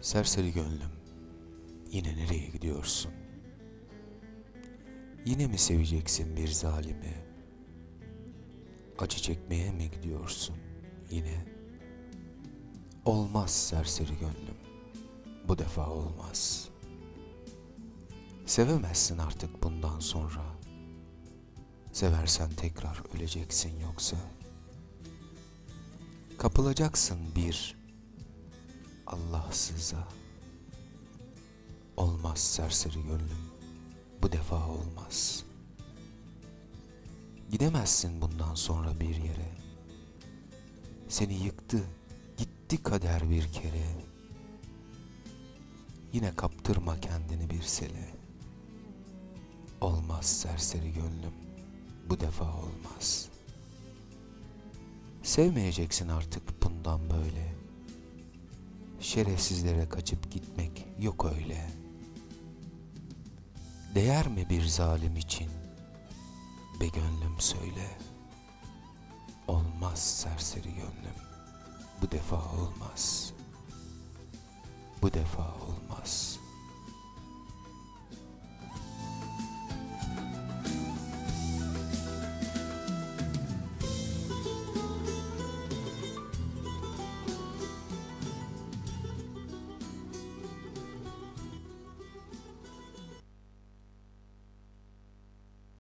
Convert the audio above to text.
Serseri gönlüm, yine nereye gidiyorsun? Yine mi seveceksin bir zalimi? Acı çekmeye mi gidiyorsun yine? Olmaz serseri gönlüm, bu defa olmaz. Sevemezsin artık bundan sonra. Seversen tekrar öleceksin yoksa. Kapılacaksın bir Allahsıza. Olmaz serseri gönlüm, bu defa olmaz. Gidemezsin bundan sonra bir yere. Seni yıktı, gitti kader bir kere. Yine kaptırma kendini bir sele. Olmaz serseri gönlüm, bu defa olmaz. Sevmeyeceksin artık bundan böyle. Şerefsizlere kaçıp gitmek yok öyle. Değer mi bir zalim için? Be gönlüm söyle. Olmaz serseri gönlüm. Bu defa olmaz. Bu defa olmaz.